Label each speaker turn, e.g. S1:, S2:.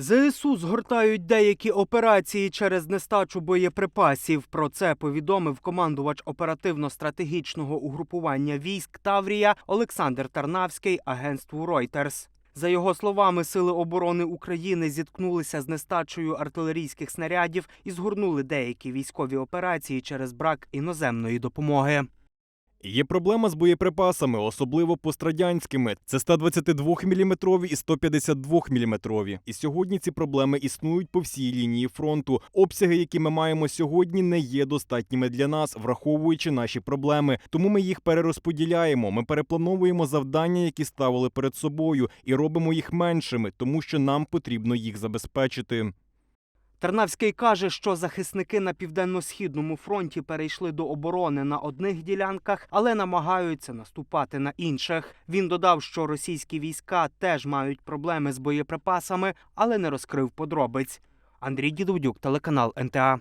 S1: ЗСУ згортають деякі операції через нестачу боєприпасів. Про це повідомив командувач оперативно-стратегічного угрупування військ Таврія Олександр Тарнавський агентству Reuters. За його словами, сили оборони України зіткнулися з нестачею артилерійських снарядів і згорнули деякі військові операції через брак іноземної допомоги.
S2: Є проблема з боєприпасами, особливо пострадянськими. Це 122 мм і 152 мм. І сьогодні ці проблеми існують по всій лінії фронту. Обсяги, які ми маємо сьогодні, не є достатніми для нас, враховуючи наші проблеми. Тому ми їх перерозподіляємо. Ми переплановуємо завдання, які ставили перед собою, і робимо їх меншими, тому що нам потрібно їх забезпечити.
S1: Тарнавський каже, що захисники на південно-східному фронті перейшли до оборони на одних ділянках, але намагаються наступати на інших. Він додав, що російські війська теж мають проблеми з боєприпасами, але не розкрив подробиць. Андрій Дідовдюк, телеканал НТА.